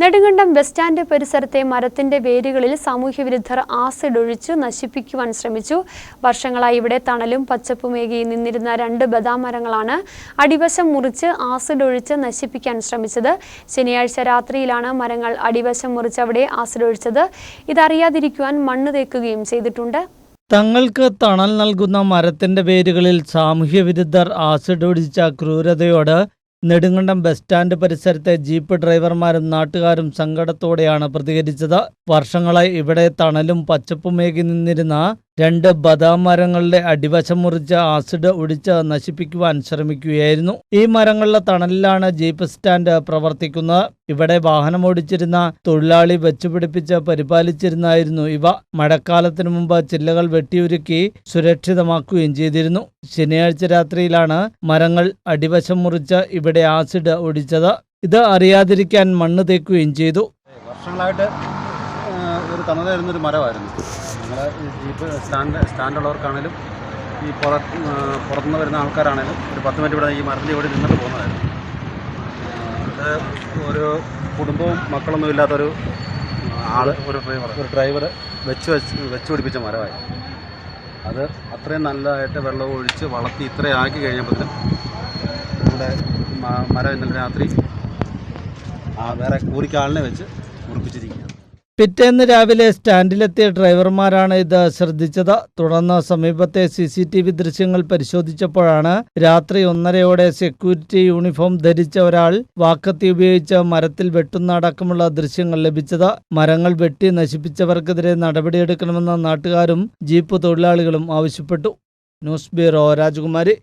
Nedumkandam bus stand പരിസരത്തെ മരത്തിന്റെ വേരുകളിൽ സാമൂഹ്യ വിരുദ്ധർ ആസിഡ് ഒഴിച്ച് നശിപ്പിക്കുവാൻ ശ്രമിച്ചു. വർഷങ്ങളായി ഇവിടെ തണലും പച്ചപ്പുമേകി നിന്നിരുന്ന രണ്ട് ബദാം മരങ്ങളാണ് അടിവശം മുറിച്ച് ആസിഡ് ഒഴിച്ച് നശിപ്പിക്കാൻ ശ്രമിച്ചത്. ശനിയാഴ്ച രാത്രിയിലാണ് മരങ്ങൾ അടിവശം മുറിച്ച് അവിടെ ആസിഡ് ഒഴിച്ചത്. ഇതറിയാതിരിക്കുവാൻ മണ്ണ് തേക്കുകയും ചെയ്തിട്ടുണ്ട്. തങ്ങൾക്ക് തണൽ നൽകുന്ന മരത്തിന്റെ വേരുകളിൽ സാമൂഹ്യവിരുദ്ധർ ആസിഡ് ഒഴിച്ച ക്രൂരതയോട് നെടുങ്കണ്ടം ബസ് സ്റ്റാൻഡ് പരിസരത്തെ ജീപ്പ് ഡ്രൈവർമാരും നാട്ടുകാരും സങ്കടത്തോടെയാണ് പ്രതികരിച്ചത്. വർഷങ്ങളായി ഇവിടെ തണലും പച്ചപ്പുമേകി നിന്നിരുന്ന രണ്ട് ബദാം മരങ്ങളുടെ അടിവശം മുറിച്ച് ആസിഡ് ഒടിച്ച് നശിപ്പിക്കുവാൻ ശ്രമിക്കുകയായിരുന്നു. ഈ മരങ്ങളുടെ തണലിലാണ് ജീപ്പ് സ്റ്റാൻഡ് പ്രവർത്തിക്കുന്നത്. ഇവിടെ വാഹനമോടിച്ചിരുന്ന തൊഴിലാളി വെച്ചുപിടിപ്പിച്ച് പരിപാലിച്ചിരുന്നായിരുന്നു ഇവ. മഴക്കാലത്തിനു മുമ്പ് ചില്ലകൾ വെട്ടിയുരുക്കി സുരക്ഷിതമാക്കുകയും ചെയ്തിരുന്നു. ശനിയാഴ്ച രാത്രിയിലാണ് മരങ്ങൾ അടിവശം മുറിച്ച് ഇവിടെ ആസിഡ് ഒടിച്ചത്. ഇത് അറിയാതിരിക്കാൻ മണ്ണ് തേക്കുകയും ചെയ്തു. വർഷങ്ങളായിട്ട് ഒരു തണലായിരുന്നൊരു മരമായിരുന്നു. നമ്മളെ ഈ ജീപ്പ് സ്റ്റാൻഡ് സ്റ്റാൻഡുള്ളവർക്കാണേലും ഈ പുറത്ത് പുറത്തുനിന്ന് വരുന്ന ആൾക്കാരാണേലും ഒരു പത്ത് മിനിറ്റ് ഇവിടെ ഈ മരത്തിന്റെ ഇവിടെ നിന്നിട്ട് പോകുന്നതായിരുന്നു. അത് ഒരു കുടുംബവും മക്കളൊന്നും ഇല്ലാത്തൊരു ആൾ ഒരു ഡ്രൈവർ ഒരു ഡ്രൈവർ വെച്ച് വെച്ച് വെച്ച് പിടിപ്പിച്ച മരമായി. അത് അത്രയും നല്ലതായിട്ട് വെള്ളം ഒഴിച്ച് വളർത്തി ഇത്രയും ആക്കി കഴിഞ്ഞപ്പോഴത്തേനും നമ്മുടെ മരം ഇന്നലെ രാത്രി ആ വേറെ കൂലിക്കാളിനെ വെച്ച് മുറിപ്പിച്ചിരിക്കുകയാണ്. പിറ്റേന്ന് രാവിലെ സ്റ്റാൻഡിലെത്തിയ ഡ്രൈവർമാരാണ് ഇത് ശ്രദ്ധിച്ചത്. തുടർന്ന് സമീപത്തെ സി സി ടി വി ദൃശ്യങ്ങൾ പരിശോധിച്ചപ്പോഴാണ് രാത്രി ഒന്നരയോടെ സെക്യൂരിറ്റി യൂണിഫോം ധരിച്ച ഒരാൾ വാക്കത്തി ഉപയോഗിച്ച് മരത്തിൽ വെട്ടുന്ന അടക്കമുള്ള ദൃശ്യങ്ങൾ ലഭിച്ചത്. മരങ്ങൾ വെട്ടി നശിപ്പിച്ചവർക്കെതിരെ നടപടിയെടുക്കണമെന്ന് നാട്ടുകാരും ജീപ്പ് തൊഴിലാളികളും ആവശ്യപ്പെട്ടു. ന്യൂസ് ബ്യൂറോ രാജകുമാരി.